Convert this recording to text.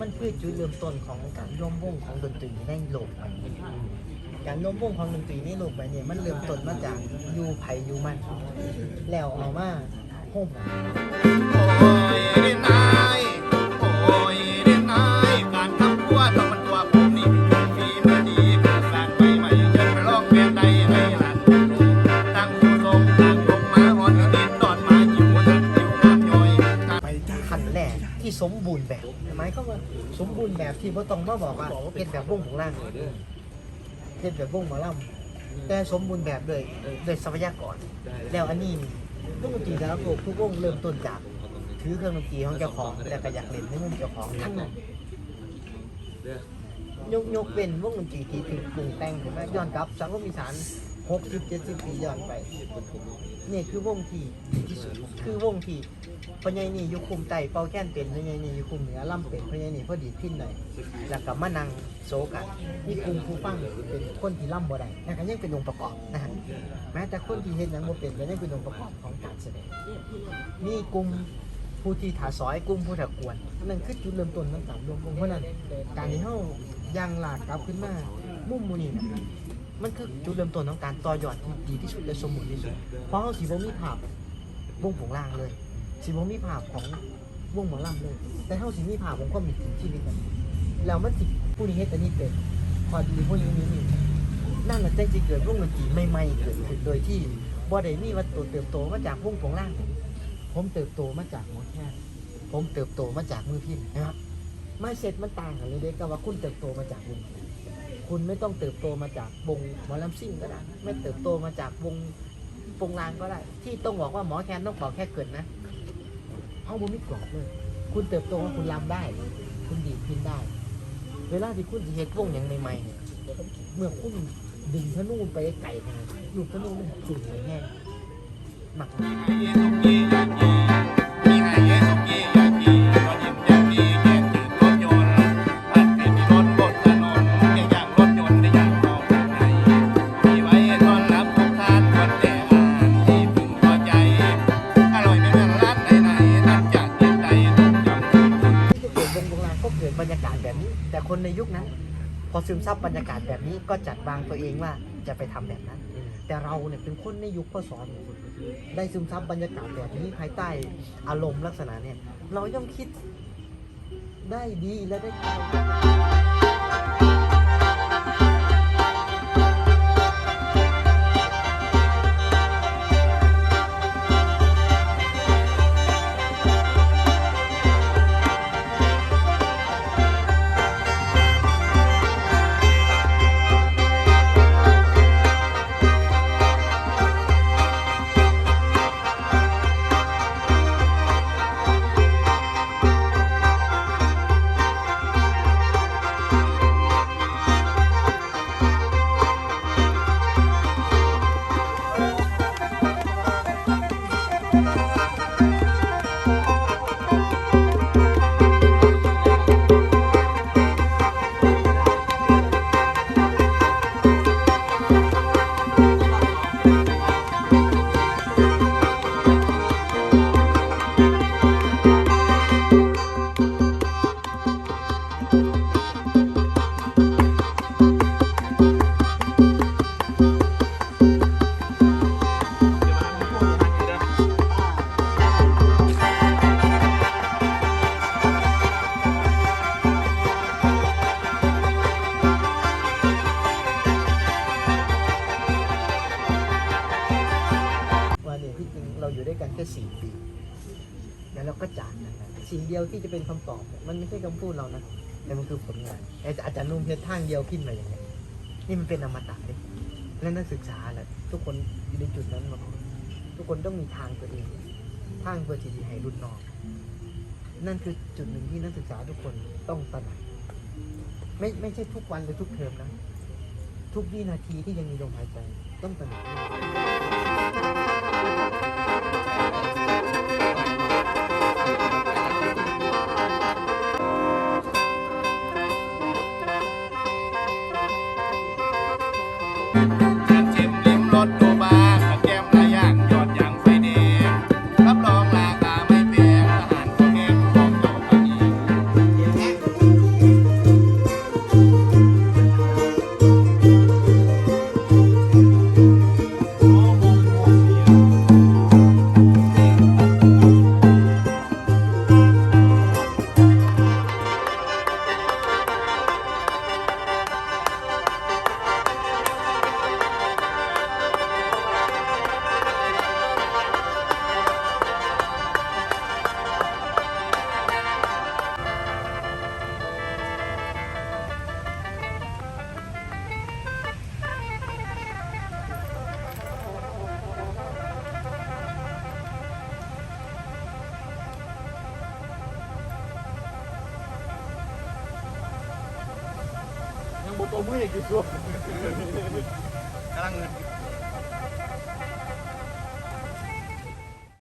มันคือจุดเริ่มต้นของการร่วมวงของดนตรีในโลกใบนี้การร่วมวงของดนตรีในโลกใบนี้มันเริ่มต้นมาจากยูไผยูมัน แล้วเอามาโฮม สมบูรณ์แบบหมายก็ว่าสมบูรณ์แบบที่บ่ต้องมาบอกว่าเป็นแบบวงของล่างเป็นแบบวงหมอลำแต่สมบูรณ์แบบเลยโดยทรัพยากรแล้วอันนี้นี่วงดนตรีแต่ละวงทุกวงเริ่มต้นจากถือเครื่องดนตรีของเจ้าของแล้วก็อยากเล่นในมุมเจ้าของทั้งนั้นยกยกเป็นวงดนตรีที่ถูกปรุงแต่งขึ้นมาย้อนกลับสังคมอีสาน 60 70ปีย้อนไป นี่คือวงที่ที่สุดคือวงที่พญายนี่ยู่คุมไตเป่าแค้นเป็นพญายนี่ยู่คุมเหนือล่ำเป็นพญายนี่พอดีพินหน่อยแล้วก็มานังโซกันมีกลุ่มผู้ฟังเป็นคนที่ล่ำบ่ได้นะก็ยังเป็นองค์ประกอบนะฮะแม้แต่คนที่เห็นหนังบ่เป็นก็ยังเป็นองค์ประกอบของการแสดงมีกลุ่มผู้ที่ถาซอยกลุ่มผู้ถากวนนั่นคือจุดเริ่มต้นของการรวมวงเพราะนั้นการที่เฮายังหลากกลับขึ้นมามุ่มมูนี่นะ มันคือจุดเริ่มต้นของการต่อยอดที่ดีที่สุดและสมบูรณ์ที่สุด เพราะเขาสีบ่มีภาพวงผงล่างเลยสีบ่มีภาพของวงหมอลำเลย แต่เขาสีมีภาพของความมีชีวิตกันแล้วมันสิผู้นี้เฮ็ดอันนี้เป็นพอดีผู้นี้นี่นี่นั่นแหละจังเกิดวงดนตรีใหม่ๆเกิดขึ้นโดยที่บ่ได้มีวัตถุเติบโตมาจากวงผงล่าง ผมเติบโตมาจากหมอแค่ผมเติบโตมาจากมือพิมพ์นะครับไม่เสร็จมันต่างกันเลยเด็กกับว่าคุณเติบโตมาจากวง คุณไม่ต้องเติบโตมาจากวงหมอลำซิ่งก็ได้ ไม่เติบโตมาจากวงปงลางก็ได้ ที่ต้องบอกว่าหมอแคนต้องบอกแค่เกิดนะเอาบุมิกรอบเลย คุณเติบโตว่าคุณลำได้ คุณดีดพินได้ เวลาที่คุณเฮ็ดวงอย่างใหม่ๆเนี่ยเมื่อคุณดึงธนูไปไกลขนาดนั้นลูกธนูมันสูงไปแห้งหนัก อซึมซับบรรยากาศแบบนี้ก็จัดวางตัวเองว่าจะไปทำแบบนั้น แต่เราเนี่ยเป็นคนในยุคพ่อสอนเนี่ยได้ซึมซับบรรยากาศแบบนี้ภายใต้อารมณ์ลักษณะเนี่ยเราย่อมคิดได้ดีและได้ ที่จะเป็นคำตอบ มันไม่ใช่คำพูดเรานะแต่มันคือผลงานอาจารย์นุ่มเพชรทางเดียวขึ้นมาอย่างเงี้ยนี่มันเป็นอมตะเลยและนักศึกษาแหละทุกคนอยู่ในจุดนั้นมาทุกคนต้องมีทางตัวเองทางเพื่อที่จะให้รุ่นน้องนั่นคือจุดหนึ่งที่นักศึกษาทุกคนต้องตระหนักไม่ไม่ใช่ทุกวันหรือทุกเทอมนะ ทุกวินาทีที่ยังมีลมหายใจต้องตระหนัก ตัวมืออย่างกี่ตัวกำลังเงิน